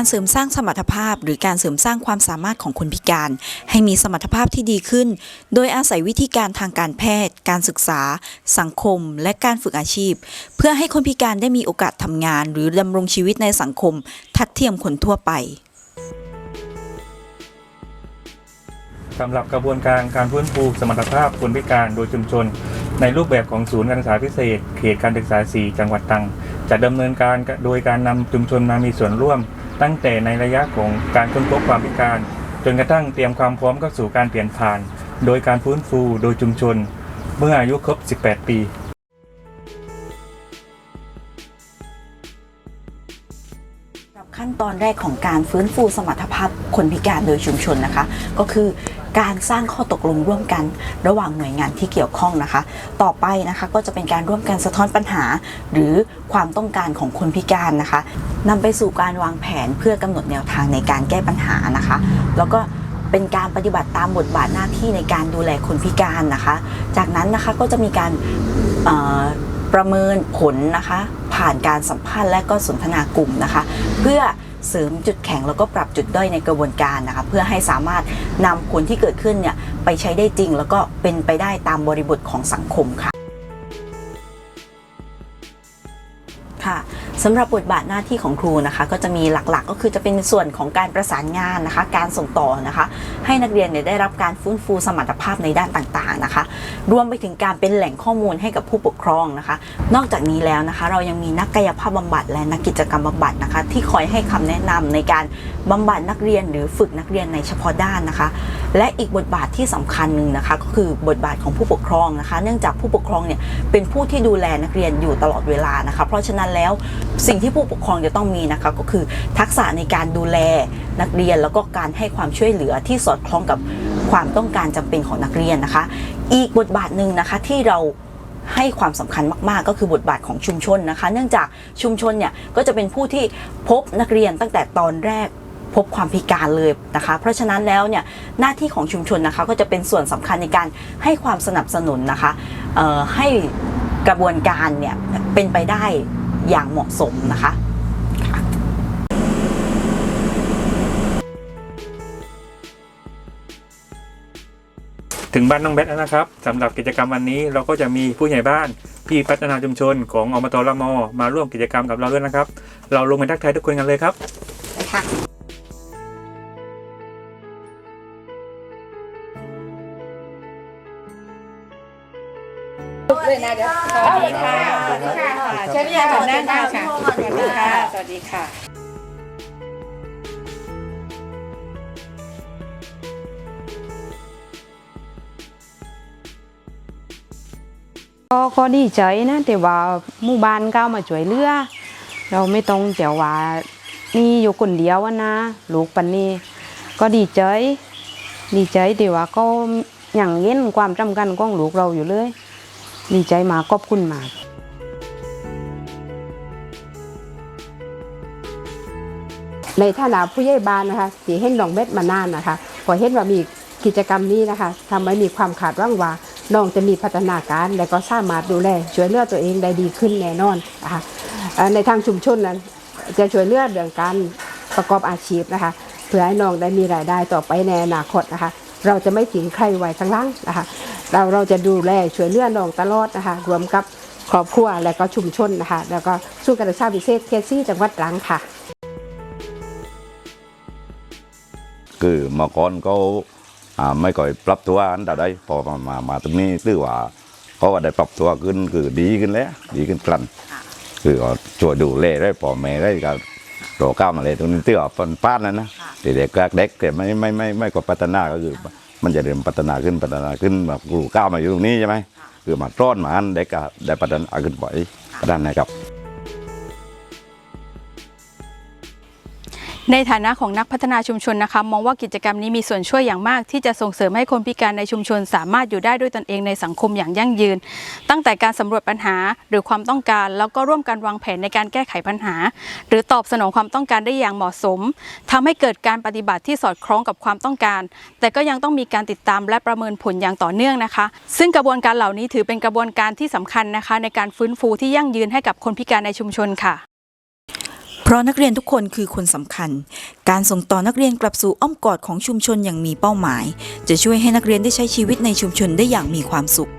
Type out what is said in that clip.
การเสริมสร้างสมรรถภาพ หรือการเสริมสร้างความสามารถของคนพิการ ให้มีสมรรถภาพที่ดีขึ้น โดยอาศัยวิธีการทางการแพทย์ การศึกษา สังคม และการฝึกอาชีพ เพื่อให้คนพิการได้มีโอกาสทำงาน หรือดำรงชีวิตในสังคม ทัดเทียมคนทั่วไปสำหรับกระบวนการการฟื้นฟูสมรรถภาพคนพิการโดยชุมชน ในรูปแบบของศูนย์การศึกษาพิเศษ เขตการศึกษา 4 จังหวัดตรัง จะดำเนินการโดยการนำชุมชนมามีส่วนร่วม ตั้งแต่ในระยะของการค้นพบความพิการ จนกระทั่งเตรียมความพร้อมเข้าสู่การเปลี่ยนผ่าน โดยการฟื้นฟูโดยชุมชน เมื่ออายุครบ 18 ปีขั้นตอนแรกของการฟื้นฟูสมรรถภาพคนพิการโดยชุมชนนะคะ ก็คือ การสร้างข้อตกลงร่วมกันระหว่างหน่วยงานที่เกี่ยวข้องนะคะ ต่อไปนะคะก็จะเป็นการร่วมกันสะท้อนปัญหา หรือความต้องการของคนพิการนะคะนำไปสู่การวางแผนเพื่อกำหนดแนวทางในการแก้ปัญหานะคะ แล้วก็เป็นการปฏิบัติตามบทบาทหน้าที่ในการดูแลคนพิการนะคะ จากนั้นนะคะก็จะมีการประเมินผลนะคะ ผ่านการสัมภาษณ์และก็สนทนากลุ่มนะคะ เพื่อเสริมจุดแข็งแล้วก็ปรับจุดด้อยในกระบวนการนะคะ เพื่อให้สามารถ นำผลที่เกิดขึ้นเนี่ยไปใช้ได้จริง แล้วก็เป็นไปได้ตามบริบทของสังคมค่ะำหรับบทบาทหน้าที่ของครูนะคะ ก็จะมีหลักๆ ก็คือจะเป็นส่วนของการประสานงานนะคะ การส่งต่อนะคะ ให้นักเรียนเนี่ยได้รับการฟื้นฟูสมรรถภาพในด้านต่างๆนะคะ รวมไปถึงการเป็นแหล่งข้อมูลให้กับผู้ปกครองนะคะ นอกจากนี้แล้วนะคะ เรายังมีนักกายภาพบำบัดและนักกิจกรรมบำบัดนะคะ ที่คอยให้คำแนะนำในการบำบัดนักเรียนหรือฝึกนักเรียนในเฉพาะด้านนะคะ และอีกบทบาทที่สำคัญหนึ่งนะคะ ก็คือบทบาทของผู้ปกครองนะคะ เนื่องจากผู้ปกครองเนี่ยเป็นผู้ที่ดูแลนักเรียนอยู่ตลอดเวลานะคะ เพราะฉะนั้นแล้วสิ่งที่ผู้ปกครองจะต้องมีนะคะก็คือทักษะในการดูแลนักเรียน แล้วก็การให้ความช่วยเหลือที่สอดคล้องกับความต้องการจำเป็นของนักเรียนนะคะ อีกบทบาทหนึ่งนะคะที่เราให้ความสำคัญมากๆ ก็คือบทบาทของชุมชนนะคะ เนื่องจากชุมชนเนี่ยก็จะเป็นผู้ที่พบนักเรียนตั้งแต่ตอนแรกพบความพิการเลยนะคะ เพราะฉะนั้นแล้วเนี่ยหน้าที่ของชุมชนนะคะก็จะเป็นส่วนสำคัญในการให้ความสนับสนุนนะคะให้กระบวนการเนี่ยเป็นไปได้ อย่างเหมาะสมนะคะถึงบ้านน้องแบทแล้วนะครับสำหรับกิจกรรมวันนี้เราก็จะมีผู้ใหญ่บ้าน พี่พัฒนาชุมชนของอบตละมอมาร่วมกิจกรรมกับเราด้วยนะครับ เราลงไปทักทายทุกคนกันเลยครับเลยนะเดี๋ยวสวัสดีค่ะสวัสดีค่ะ เชิญค่ะก่อนนั่งค่ะค่ะสวัสดีค่ะสวัสดีค่ะก็ก็ดีใจนะแต่ว่าหมู่บ้านก้าวมาช่วยเหลือเราไม่ต้องแต่ว่านี่อยู่คนเดียวอะนะลูกปันนี้ก็ดีใจ ดีใจแต่ว่าก็อย่างเย็นความจำกันของลูกเราอยู่เลย ดีใจมากขอบคุณมาก ในฐานะผู้ใหญ่บ้านนะคะที่เห็นน้องเม็ดมานานนะคะพอเห็นว่ามีกิจกรรมนี้นะคะทำให้มีความขาดว่างว่าน้องจะมีพัฒนาการและก็สามารถดูแลช่วยเหลือตัวเองได้ดีขึ้นแน่นอนนะคะในทางชุมชนนั้นจะช่วยเหลือเรื่องการประกอบอาชีพนะคะ เพื่อให้น้องได้มีรายได้ต่อไปในอนาคตนะคะ เราจะไม่ทิ้งใครไว้ข้างล่างนะคะ เราเราจะดูแลช่วยเหลือน้องตลอดนะคะ รวมกับครอบครัวและก็ชุมชนนะคะ แล้วก็สู้การศึกษาพิเศษเคซี่จังหวัดตรังค่ะ คือเมื่อก่อนเขาไม่ก่อยปรับตัวอันใดพอมามามาตรงนี้ตื้อว่าเขาก็ได้ปรับตัวขึ้นคือดีขึ้นแล้ว ดีขึ้นกลั่นคือช่วยดูแลได้พ่อแม่ได้ก็โตก้าวมาเลยตรงนี้ตือว่าเป็นป้านแล้วนะเด็กก็เด็กแต่ไม่ไม่ไม่ไม่ก็พัฒนาก็คือมันจะเริ่มพัฒนาขึ้นพัฒนาขึ้นแบบกูก้าวมาอยู่ตรงนี้ใช่ไหมคือมาต้อนมาอันเด็กก็ได้พัฒนาขึ้นไปด้านนะครับ ในฐานะของนักพัฒนาชุมชนนะคะมองว่ากิจกรรมนี้มีส่วนช่วยอย่างมาก ที่จะส่งเสริมให้คนพิการในชุมชน สามารถอยู่ได้ด้วยตนเองในสังคมอย่างยั่งยืน ตั้งแต่การสำรวจปัญหาหรือความต้องการ แล้วก็ร่วมกันวางแผนในการแก้ไขปัญหา หรือตอบสนองความต้องการได้อย่างเหมาะสมทำให้เกิดการปฏิบัติที่สอดคล้องกับความต้องการ แต่ก็ยังต้องมีการติดตามและประเมินผลอย่างต่อเนื่องนะคะ ซึ่งกระบวนการเหล่านี้ถือเป็นกระบวนการที่สำคัญนะคะ ในการฟื้นฟูที่ยั่งยืนให้กับคนพิการในชุมชนค่ะ เพราะนักเรียนทุกคนคือคนสำคัญ การส่งต่อนักเรียนกลับสู่อ้อมกอดของชุมชนอย่างมีเป้าหมาย จะช่วยให้นักเรียนได้ใช้ชีวิตในชุมชนได้อย่างมีความสุข